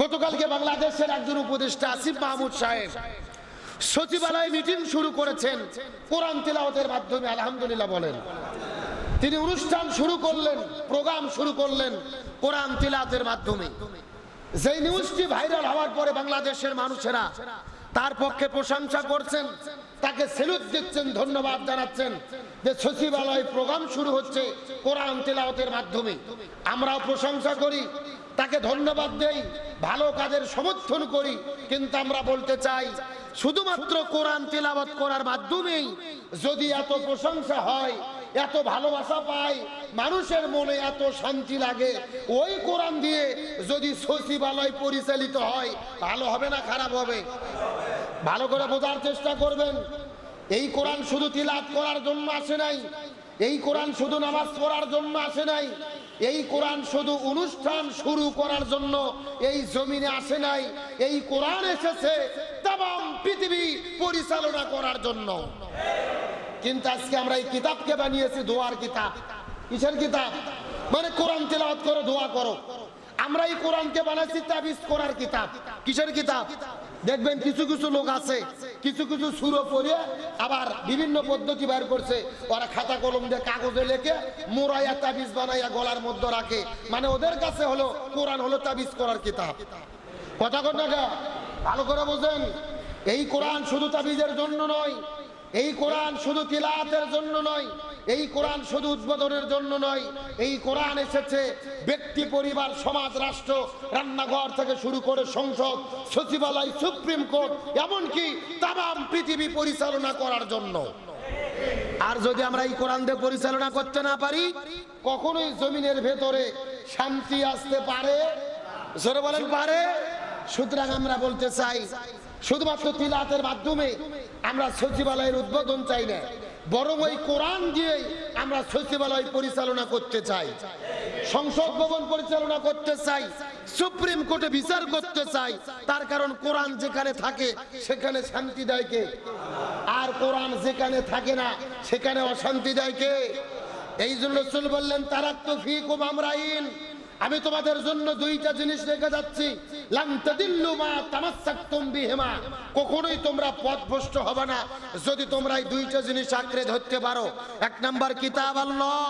গতকালকে বাংলাদেশের একজন উপদেষ্টা আসিফ মাহমুদ সাহেব সচিবালয়ে মিটিং শুরু করেছেন, কোরআন তেলাওয়াতের মাধ্যমে, আলহামদুলিল্লাহ বলেন। তিনি অনুষ্ঠান শুরু করলেন, প্রোগ্রাম শুরু করলেন কোরআন তিলাতের মাধ্যমে। যে নিউজটি ভাইরাল হওয়ার পরে বাংলাদেশের মানুষেরা তার পক্ষে প্রশংসা করছেন, তাকে সেলুট দিচ্ছেন, ধন্যবাদ জানাচ্ছেন যে সচিবালয় প্রোগ্রাম শুরু হচ্ছে কোরআন তেলাওয়াতের মাধ্যমে। আমরাও প্রশংসা করি তাকে ধন্যবাদ দেই, ভালো কাজের সমর্থন করি। কিন্তু আমরা বলতে চাই, শুধুমাত্র কোরআন তেলাওয়াত করার মাধ্যমেই যদি এত প্রশংসা হয়, এত ভালোবাসা পায়, মানুষের মনে এত শান্তি লাগে, ওই কোরআন দিয়ে যদি সচিবালয় পরিচালিত হয়, ভালো হবে না খারাপ হবে? ভালো করে বোঝার চেষ্টা করবেন। এই কোরআন শুধু তিলাত করার জন্য আসে নাই এই কোরআন শুধু নামাজ পড়ার জন্য আসে নাই। এই কোরআন শুধু অনুষ্ঠান শুরু করার জন্য এই জমিনে আসে নাই। এই কোরআন এসেছে তাম পৃথিবী পরিচালনা করার জন্য। কিন্তু আজকে আমরা এই কিতাবকে বানিয়েছি, দোয়ার কিতাব। কিসের কিতাব? মানে কোরআন তেলাওয়াত করো, দোয়া করো। আমরা এই কোরআনকে বানাইছি, তাবিজ করার কিতাব। কিসের কিতাব? দেখবেন কিছু কিছু লোক আছে, কিছু কিছু সুরো পড়ে, আবার বিভিন্ন পদ্ধতি বের করছে। ওরা খাতা কলম দিয়ে কাগজে লেখে মোড়াইয়া তাবিজ বানাইয়া গলার মধ্যে রাখে। মানে ওদের কাছে হলো, কোরআন হলো তাবিজ করার কিতাব। কথা কথা ভালো করে বোঝেন। এই কোরআন শুধু তাবিজের জন্য নয়, এই কোরআন শুধু তিলাতের জন্য নয় এই কোরআন শুধু উদ্বোধনের জন্য নয়, এই কোরআন এসেছে ব্যক্তি, পরিবার, সমাজ, রাষ্ট্র, রান্নাঘর থেকে শুরু করে সংসদ, সচিবালয়, সুপ্রিম কোর্ট, এমনকি তাম পৃথিবী পরিচালনা করার জন্য। আর যদি আমরা এই কোরআন দিয়ে পরিচালনা করতে না পারি, কখনোই জমিনের ভেতরে শান্তি আসতে পারে। জোরে বলেন, পারে। সুতরাং আমরা বলতে চাই, শুধুমাত্র তিলাতের মাধ্যমে আমরা সচিবালয়ের উদ্বোধন চাই না। বরং ওই কোরআন দিয়েই আমরা সচিবালয় পরিচালনা করতে চাই, সংসদ ভবন পরিচালনা করতে চাই, সুপ্রিম কোর্টে বিচার করতে চাই, তার কারণ কোরআন যেখানে থাকে সেখানে শান্তি দেয় কে? আর কোরআন যেখানে থাকে না সেখানে অশান্তি দেয় কে? এই জন্য রসুল বললেন তারাক তো ফি কুম আমরাইন। আমি তোমাদের জন্য দুইটা জিনিস রেখে যাচ্ছি। কখনোই তোমরা পথভ্রষ্ট হবে না। যদি তোমরা এই দুইটা জিনিস আঁকড়ে ধরতে পারো, এক নাম্বার কিতাব আল্লাহ,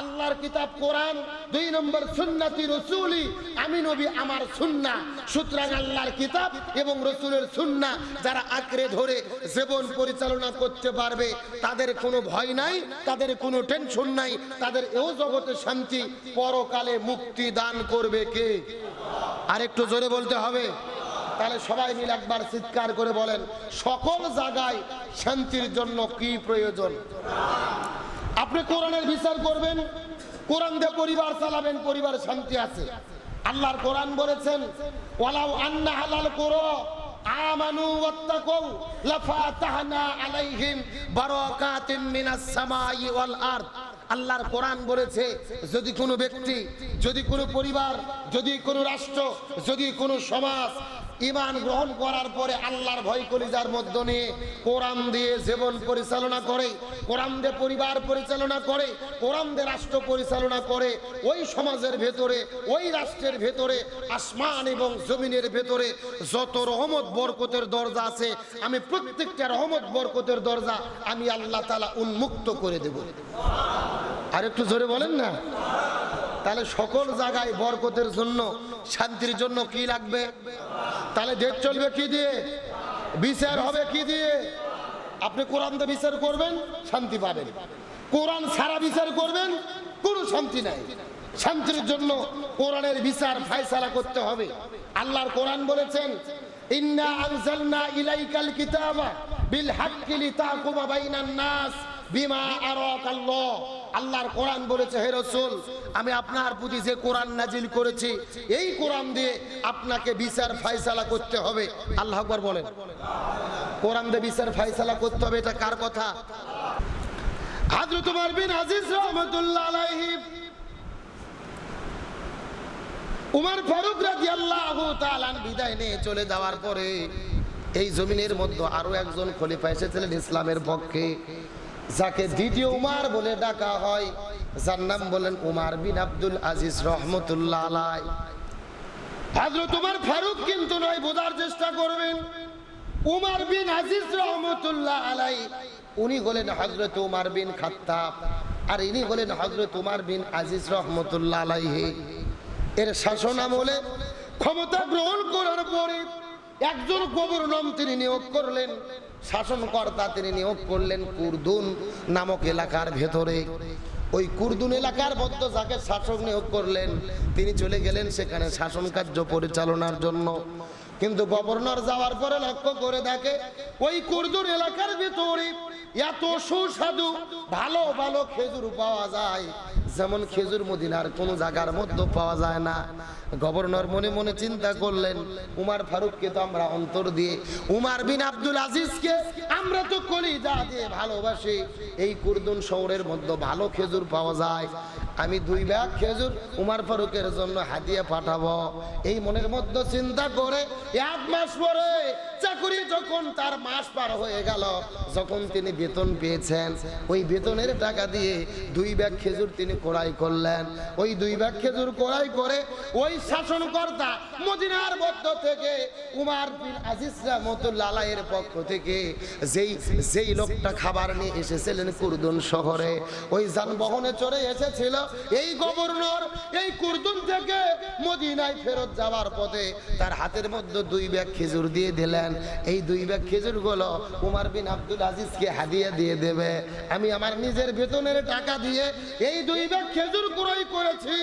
আল্লাহর কিতাব কোরআন, দুই নম্বর সুন্নাতি রসুলি, আমি নবী আমার সুন্না, সুতরাং আল্লাহর কিতাব এবং রসুলের সুন্না যারা আঁকড়ে ধরে জীবন পরিচালনা করতে পারবে, তাদের কোনো ভয় নাই, তাদের কোনো টেনশন নাই, তাদের এও জগতে শান্তি, পরকালে মুক্তি দান করবে কে? আর একটু জোরে বলতে হবে। তাহলে সবাই মিলে একবার চিৎকার করে বলেন, সকল জায়গায় শান্তির জন্য কি প্রয়োজন? আপনি কোরআনের বিচার করবেন, কোরআন দিয়ে পরিবার চালাবেন, পরিবার শান্তি আছে। আল্লাহর কোরআন বলেছেন, ওয়ালাউ আন্না হালাল করো আমানু ওয়াত্তাকু লাফাতাহনা আলাইহিম বারাকাতিন মিনাস সামাই ওয়াল আরদ। আল্লাহর কোরআন বলেছে, যদি কোনো ব্যক্তি, যদি কোনো পরিবার, যদি কোনো রাষ্ট্র, যদি কোনো সমাজ ইমান গ্রহণ করার পরে আল্লাহর ভয় কলিজার মধ্য নিয়ে কোরআন দিয়ে জীবন পরিচালনা করে, কোরআন দিয়ে পরিবার পরিচালনা করে, কোরআন দিয়ে রাষ্ট্র পরিচালনা করে, ওই সমাজের ভেতরে, ওই রাষ্ট্রের ভেতরে, আসমান এবং জমিনের ভেতরে যত রহমত, বরকতের দরজা আছে, আমি প্রত্যেকটা রহমত, বরকতের দরজা আমি আল্লাহ তালা উন্মুক্ত করে দেব। আর একটু জোরে বলেন না। তাহলে সকল জায়গায় বরকতের জন্য, শান্তির জন্য কি লাগবে? তাহলে দেশ চলবে কি দিয়ে? বিচার হবে কি দিয়ে? আপনি কোরআন দিয়ে বিচার করবেন, শান্তি পাবেন। কোরআন সারা বিচার করবেন, কোনো শান্তি নাই। শান্তির জন্য কোরআনের বিচার ফায়সালা করতে হবে। আল্লাহর কোরআন বলেছেন, ইন্না আনজালনা ইলাইকাল কিতাবা বিল হাক্কি লিতাকুমা বাইনান নাস। বিমা আল্লাহর বলেছে আমি আপনার যে নাজিল করেছি, এই আপনাকে বিচার ফায়সালা করতে হবে। আল্লাহ বলেন। বিচার করতে হবে, এটা কার কথা? বিদায় নিয়ে চলে যাওয়ার পরে এই জমিনের মধ্যে আরও একজন খলিফা এসেছিলেন ইসলামের পক্ষে। যাকে দ্বিতীয় উমার বলে ডাকা হয়, যার নাম বলেন উমার বিন আব্দুল আজিজ রহমতুল্লাহ আলাই। উমার ফারুক কিন্তু নয়, বোঝার চেষ্টা করবেন। উমার বিন আজিজ রহমতুল্লাহ আলাই, উনি বিন আর ইনি হলেন বিন আজিজ এর শাসন আমলে ক্ষমতা গ্রহণ করার পরে একজন গভর্নর তিনি নিয়োগ করলেন, শাসনকর্তা তিনি নিয়োগ করলেন কুর্দুন নামক এলাকার ভেতরে। ওই কুর্দুন এলাকার মধ্যে যাকে শাসক নিয়োগ করলেন, তিনি চলে গেলেন সেখানে শাসন কার্য পরিচালনার জন্য। কিন্তু গভর্নর যাওয়ার পরে লক্ষ্য করে দেখে, ওই কুর্দুন এলাকার ভিতরে এত সুস্বাদু, ভালো ভালো খেজুর পাওয়া যায়। যেমন খেজুর মদিনার কোন জায়গার মধ্যে পাওয়া যায় না। গভর্নর মনে মনে চিন্তা করলেন, উমার ফারুককে তো আমরা অন্তর দিয়ে, উমার বিন আব্দুল আজিজকে আমরা তো কলিজা দিয়ে ভালোবাসি। এই কুরদুন শহরের মধ্যে ভালো খেজুর পাওয়া যায়। আমি দুই ব্যাগ খেজুর উমার ফারুকের জন্য হাতিয়ে পাঠাবো। এই মনের মধ্যে চিন্তা করে এক মাস পরে চাকুরি যখন তার মাস পার হয়ে গেল, যখন তিনি বেতন পেয়েছেন, ওই বেতনের টাকা দিয়ে দুই ব্যাগ খেজুর তিনি ক্রয় করলেন। ওই দুই ব্যাগ খেজুর ক্রয় করে ওই শাসনকর্তা মদিনার মধ্য থেকে উমার বিন আজিজ রহমতুল্লাহ আলাইয়ের পক্ষ থেকে যেই যেই লোকটা খাবার নিয়ে এসেছিলেন কুরদুন শহরে, ওই যানবাহনে চড়ে এসেছিল। এই গভর্নর এই কুরদুন থেকে মদিনায় ফেরত যাওয়ার পথে তার হাতের মধ্যে দুই ব্যাগ খেজুর দিয়ে দিলেন। এই দুই ব্যাগ খেজুরগুলো উমার বিন আব্দুল আজিজকে হাদিয়া দিয়ে দেবে, আমি আমার নিজের বেতনের টাকা দিয়ে এই দুই ব্যাগ খেজুর ক্রয় করেছি।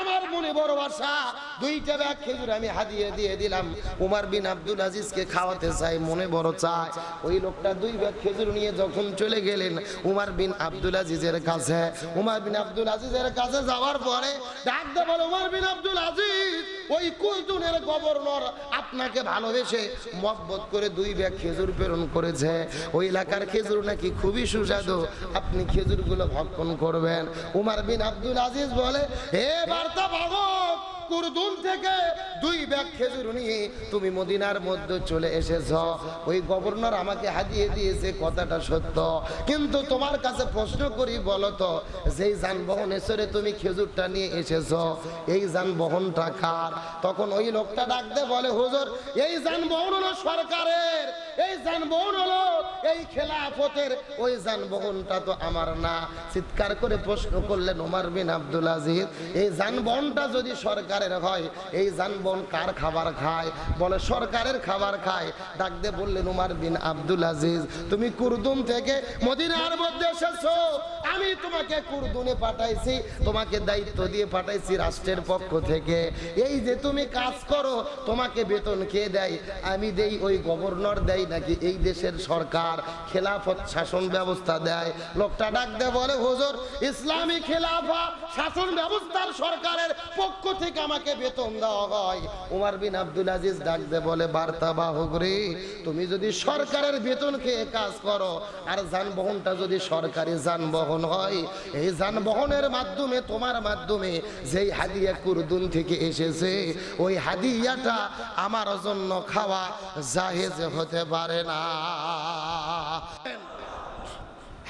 আমার মনে বড় আশা, দুইটা ব্যাগ খেজুর আমি হাদিয়ে দিয়ে দিলাম। উমার বিন আব্দুল আজিজকে খাওয়াতে চাই, মনে বড় চায়। ওই লোকটা দুই ব্যাগ খেজুর নিয়ে যখন চলে গেলেন, উমার বিন আব্দুল আজিজের কাছে, উমার বিন আব্দুল আজিজের কাছে যাওয়ার পরে ডাকতে বলে, উমার বিন আব্দুল আজিজ ওই কুলতুনের গভর্নর আপনাকে ভালোবেসে মহব্বত করে দুই ব্যাগ খেজুর প্রেরণ করেছে। ওই এলাকার খেজুর নাকি খুবই সুস্বাদু। আপনি খেজুরগুলো ভক্ষণ করবেন। উমার বিন আব্দুল আজিজ বলে হে বার্তা ভাগক দুই ব্যাগ খেজুর নিয়ে তুমি মদিনার মধ্যে চলে ওই গভর্নর আমাকে দিয়েছে, কথাটা সত্য। কিন্তু তোমার কাছে প্রশ্ন করি খেজুরটা নিয়ে এসেছ, এই যানবাহনটা কার? তখন ওই লোকটা ডাকতে বলে, হুজুর, এই যানবাহন সরকারের। এই যানবাহন হলো এই খেলাফতের, ওই যানবাহনটা তো আমার না। চিৎকার করে প্রশ্ন করলেন ওমর বিন আব্দুল আজিজ, এই যানবাহনটা যদি সরকারের হয়, এই যানবাহন কার খাবার খায়? বলে, সরকারের খাবার খায়। ডাকতে বললেন উমার বিন আব্দুল আজিজ, তুমি কুরদুম থেকে মদিনার মধ্যে এসেছ। আমি তোমাকে কুরদুনে পাঠাইছি, তোমাকে দায়িত্ব দিয়ে পাঠাইছি রাষ্ট্রের পক্ষ থেকে। এই যে তুমি কাজ করো, তোমাকে বেতন কে দেয়? আমি দেই ওই গভর্নর দেয় নাকি এই দেশের সরকার খেলাফত শাসন ব্যবস্থা দেয়? লোকটা ডাকতে বলে, হুজুর, ইসলামী খেলাফা শাসন ব্যবস্থার সরকারের পক্ষ থেকে আমাকে বেতন দেওয়া হয়। উমার বিন আব্দুল আজিজ ডাকতে বলে, বার্তা বাহক রে, তুমি যদি সরকারের বেতন খেয়ে কাজ করো, আর যানবাহনটা যদি সরকারি যানবাহন হয়, এই যানবাহনের মাধ্যমে, তোমার মাধ্যমে যেই হাদিয়া কুরদুন থেকে এসেছে, ওই হাদিয়াটা আমার জন্য খাওয়া জাহেজ হতে পারে না।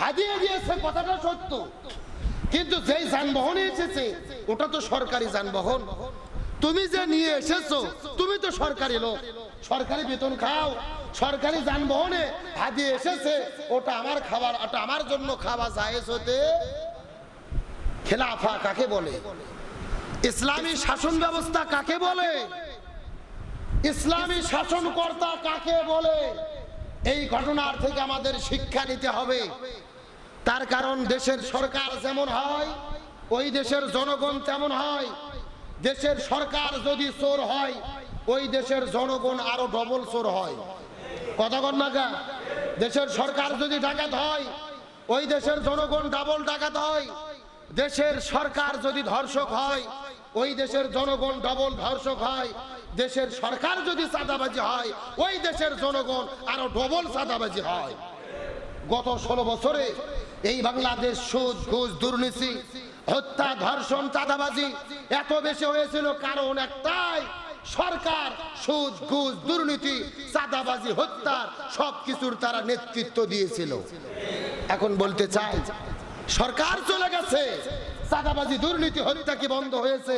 হাদিয়া দিয়েছে, কথাটা সত্য। কিন্তু যেই যানবাহনে এসেছে, ওটা তো সরকারি যানবাহন। তুমি যে নিয়ে এসেছ, তুমি তো সরকারি লোক। সরকারি বেতন খাও। সরকারি যানবাহনে হাদিয়ে এসেছে, ওটা আমার খাবার, ওটা আমার জন্য খাওয়া জায়েজ হতে খেলাফা কাকে বলে? ইসলামী শাসন ব্যবস্থা কাকে বলে? ইসলামী শাসনকর্তা কাকে বলে? এই ঘটনার থেকে আমাদের শিক্ষা নিতে হবে। তার কারণ দেশের সরকার যেমন হয়, ওই দেশের জনগণ তেমন হয়। দেশের সরকার যদি চোর হয়, ওই দেশের জনগণ আরও ডবল চোর হয়। কথা কতক্ষণ নাগা দেশের সরকার যদি ডাকাত হয়, ওই দেশের জনগণ ডাবল ডাকাত হয়। দেশের সরকার যদি ধর্ষক হয়, ওই দেশের জনগণ ডবল ধর্ষক হয়। দেশের সরকার যদি চাঁদাবাজি হয়, ওই দেশের জনগণ আরও ডবল চাঁদাবাজি হয়। গত ষোলো বছরে এই বাংলাদেশ সুদ, ঘুষ, দুর্নীতি, হত্যা, ধর্ষণ, চাঁদাবাজি এত বেশি হয়েছিল, কারণ একটাই, সরকার, সুদ, ঘুষ, দুর্নীতি, চাঁদাবাজি হত্যার সব কিছুর তারা নেতৃত্ব দিয়েছিল। এখন বলতে চাই, সরকার চলে গেছে, চাঁদাবাজি, দুর্নীতি, হত্যা কি বন্ধ হয়েছে?